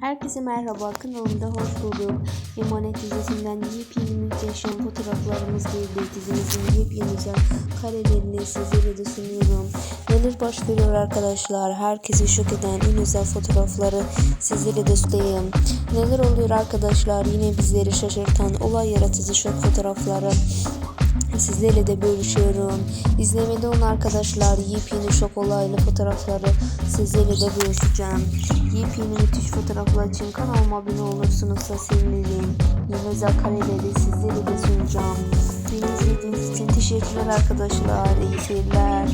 Herkese merhaba, kanalımda hoş bulduk. Emanet dizisinden yepyeni muhteşem fotoğraflarımızla ilgili dizimizin yepyeni güzel karelerini sizlere de sunuyorum. Neler baş veriyor arkadaşlar? Herkesi şok eden en özel fotoğrafları sizlere de sunayım. Neler oluyor arkadaşlar? Yine bizleri şaşırtan olay yaratıcı şok fotoğrafları sizlerle de bölüşüyorum. İzlemede olan arkadaşlar yepyeni şok olaylı fotoğrafları sizlerle de bölüşeceğim. Yepyeni müthiş fotoğraflar için kanalıma abone olursunuz da sevinirim. Yine özel kareleri sizlere de sunacağım. Beni izlediğiniz için teşekkürler arkadaşlar. İyi seyirler.